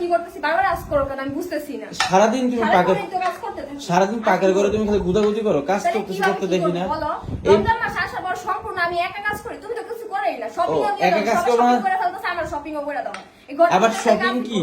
কি করতেছি? বারবার আজ করো কেন? আমি বুঝতেছি না। সারাদিন তুমি সারাদিন পাকের ঘরে তুমি খালি গুদাগুদি করো কাজ তো কিছু করতে দেখি না। বলো? রমজান মাস আসার পর সম্পূর্ণ আমি একা কাজ করি তুমি তো কিছু করেই না। শপিং একা কাজ করো না? করে ফেলতেছে আমার শপিং ও করে দাও। আবার কাজ কি?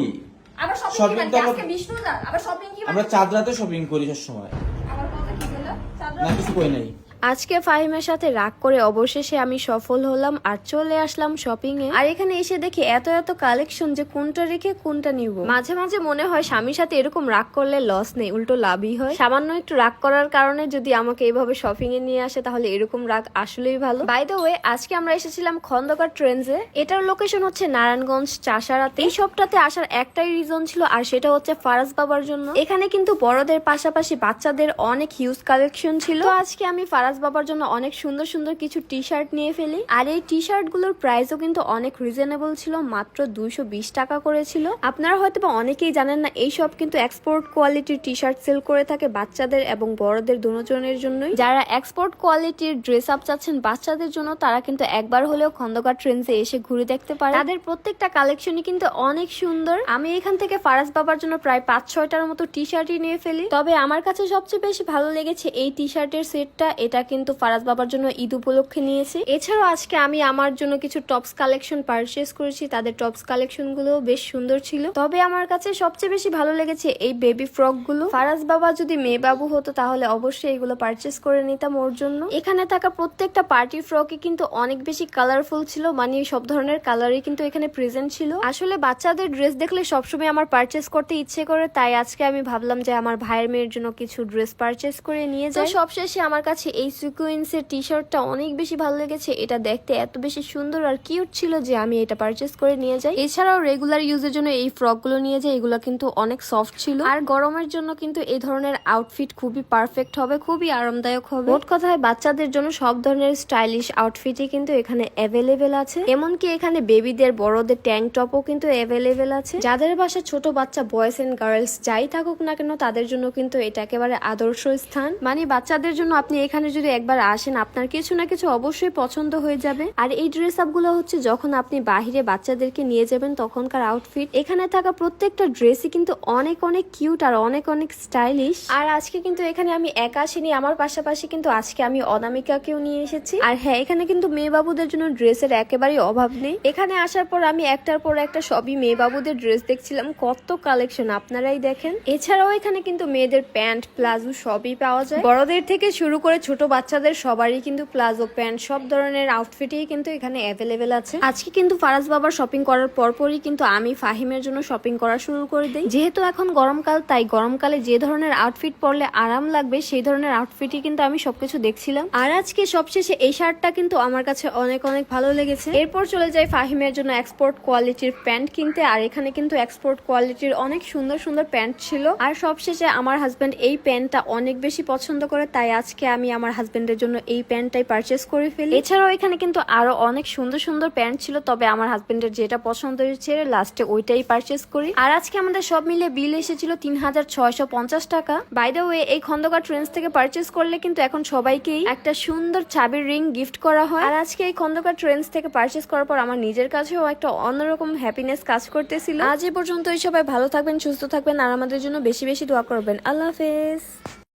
আবার শপিং কি? আজকে বিষ্ণুদার আবার শপিং কি? আমরা চাঁদ রাতে শপিং করি সব সময় আমার কথা কি বলল? চাঁদরা না কিছু কই নাই। আজকে ফাহিমের সাথে রাগ করে অবশেষে আমি সফল হলাম আর চলে আসলাম শপিং এ। আর এখানে এসে দেখি এত এত কালেকশন যে কোনটা রেখে কোনটা নিব। মাঝে মাঝে মনে হয় স্বামীর সাথে এরকম রাগ করলে লস নেই, উল্টো লাভই হয়। সামান্য একটু রাগ করার কারণে যদি আমাকে এইভাবে শপিং এ নিয়ে আসে তাহলে এরকম রাগ আসলেই ভালো। বাই দ্য ওয়ে আজকে আমরা এসেছিলাম খন্দকার ট্রেন্সে এটার লোকেশন হচ্ছে নারায়ণগঞ্জ, চাষারাতে। এই সবটাতে আসার একটাই রিজন ছিল আর সেটা হচ্ছে ফারাজ বাবার জন্য। এখানে কিন্তু বড়দের পাশাপাশি বাচ্চাদের অনেক হিউজ কালেকশন ছিল। আজকে আমি ফারাজ বাবার জন্য অনেক সুন্দর সুন্দর কিছু টি শার্ট নিয়ে ফেলি। আর এই টি শার্টগুলোর প্রাইসও কিন্তু অনেক রিজনেবল ছিল, মাত্র দুইশো বিশ টাকা করেছিল। আপনারা হয়তো বা অনেকেই জানেন না এই সব কিন্তু এক্সপোর্ট কোয়ালিটির টি শার্ট সেল করে থাকে বাচ্চাদের এবং বড়দের দুজনের জন্যই। যারা এক্সপোর্ট কোয়ালিটির ড্রেস আপ চাচ্ছেন বাচ্চাদের জন্য, তারা কিন্তু একবার হলেও খন্দকার ট্রেন্সে এসে ঘুরে দেখতে পারে। তাদের প্রত্যেকটা কালেকশনই কিন্তু অনেক সুন্দর। আমি এখান থেকে ফারাজ বাবার জন্য প্রায় পাঁচ ছয়টার মতো টি শার্টই নিয়ে ফেলি। তবে আমার কাছে সবচেয়ে বেশি ভালো লেগেছে এই টি শার্টের সেটটা এটা কিন্তু ফারাজ বাবার জন্য ঈদ উপলক্ষে নিয়েছি। এছাড়াও আজকে আমি আমার জন্য কিছু টপস কালেকশন পারচেস করেছি। তাদের টপস কালেকশনগুলো বেশ সুন্দর ছিল। তবে আমার কাছে সবচেয়ে বেশি ভালো লেগেছে এই বেবি ফ্রকগুলো ফারাজ বাবা যদি মেয়ে বাবু হতো তাহলে অবশ্যই এগুলো পারচেস করে নিতাম ওর জন্য। এখানে থাকা প্রত্যেকটা পার্টি ফ্রকই কিন্তু অনেক বেশি কালারফুল ছিল মানে সব ধরনের কালারই কিন্তু এখানে প্রেজেন্ট ছিল। আসলে বাচ্চাদের ড্রেস দেখলে সবসময় আমার পারচেস করতে ইচ্ছে করে তাই আজকে আমি ভাবলাম যে আমার ভাইয়ের মেয়ের জন্য কিছু ড্রেস পারচেস করে নিয়ে যাই। সবশেষে আমার কাছে এই সিকুয়েন্সের টি শার্টটা অনেক বেশি ভালো লেগেছে। এটা দেখতে এত বেশি সুন্দর আর কিউট ছিল যে আমি এটা পারচেস করে নিয়ে যাই। এছাড়াও রেগুলার ইউজের জন্য এই ফ্রকগুলো নিয়ে যাই, এগুলো কিন্তু অনেক সফট ছিল। আর গরমের জন্য কিন্তু এই ধরনের আউটফিট খুবই পারফেক্ট হবে, খুবই আরামদায়ক হবে। মোট কথায় বাচ্চাদের জন্য সব ধরনের স্টাইলিশ আউটফিটই কিন্তু এখানে অ্যাভেলেবেল আছে। এমনকি এখানে বেবিদের বড়দের ট্যাঙ্ক টপও কিন্তু অ্যাভেলেবেল আছে। যাদের বাসা ছোট বাচ্চা বয়েজ এন্ড গার্লস যাই থাকুক না কেন, তাদের জন্য কিন্তু এটা একেবারে আদর্শ স্থান। মানে বাচ্চাদের জন্য আপনি এখানে যদি একবার আসেন, আপনার কিছু না কিছু অবশ্যই পছন্দ হয়ে যাবে। আর এই ড্রেস আপগুলো হচ্ছে যখন আপনি বাহিরে বাচ্চাদেরকে নিয়ে যাবেন, তখনকার আউটফিট এখানে থাকা প্রত্যেকটা ড্রেসই কিন্তু অনেক অনেক কিউট আর অনেক অনেক স্টাইলিশ আর আজকে কিন্তু এখানে আমি একা আসিনি, আমার পাশাপাশি কিন্তু আজকে আমি অনামিকাকেও নিয়ে এসেছি। আর হ্যাঁ এখানে কিন্তু মেয়ে বাবুদের জন্য ড্রেসের একেবারেই অভাব নেই। এখানে আসার পর আমি একটার পর একটা সবই মেয়ে বাবুদের ড্রেস দেখছিলাম। কত কালেকশন আপনারাই দেখেন। এছাড়াও এখানে কিন্তু মেয়েদের প্যান্ট, প্লাজো সবই পাওয়া যায়। বড়দের থেকে শুরু করে ছোট বাচ্চাদের সবারই কিন্তু প্লাজো প্যান্ট, সব ধরনের আউটফিটই কিন্তু এখানে অ্যাভেলেবেল আছে। আজকে কিন্তু ফারাজ বাবার শপিং করার পরপরই কিন্তু আমি ফাহিমের জন্য শপিং করা শুরু করে দিই। যেহেতু এখন গরমকাল, তাই গরমকালে যে ধরনের আউটফিট পরলে আরাম লাগবে, সেই ধরনের আউটফিটই কিন্তু আমি সবকিছু দেখছিলাম। আর আজকে সবশেষে এই শার্টটা কিন্তু আমার কাছে অনেক অনেক ভালো লেগেছে। এরপর চলে যাই ফাহিমের জন্য এক্সপোর্ট কোয়ালিটির প্যান্ট কিনতে। আর এখানে কিন্তু এক্সপোর্ট কোয়ালিটির অনেক সুন্দর সুন্দর প্যান্ট ছিল। আর সবশেষে আমার হাজব্যান্ড এই প্যান্টটা অনেক বেশি পছন্দ করে, তাই আজকে আমি আমার হাজবেন্ডের জন্য এই প্যান্টটাই পারচেস করে ফেলি। এছাড়াও এখানে কিন্তু আরও অনেক সুন্দর সুন্দর প্যান্ট ছিল, তবে আমার হাজবেন্ডের যেটা পছন্দ হয়েছে লাস্টে ওইটাই পারচেস করি। আর আজকে আমাদের সব মিলে বিল এসেছিল তিন হাজার ছয়শো পঞ্চাশ টাকা। বাই দ্য ওয়ে এই খন্দকার ট্রেন্স থেকে পারচেস করলে কিন্তু এখন সবাইকেই একটা সুন্দর চাবির রিং গিফট করা হয়। আর আজকে এই খন্দকার ট্রেন্স থেকে পারচেস করার পর আমার নিজের কাছেও একটা অন্যরকম হ্যাপিনেস কাজ করতেছিল। আজ এ পর্যন্তই সবাই ভালো থাকবেন, সুস্থ থাকবেন, আর আমাদের জন্য বেশি বেশি দোয়া করবেন। আল্লাহ হাফেজ।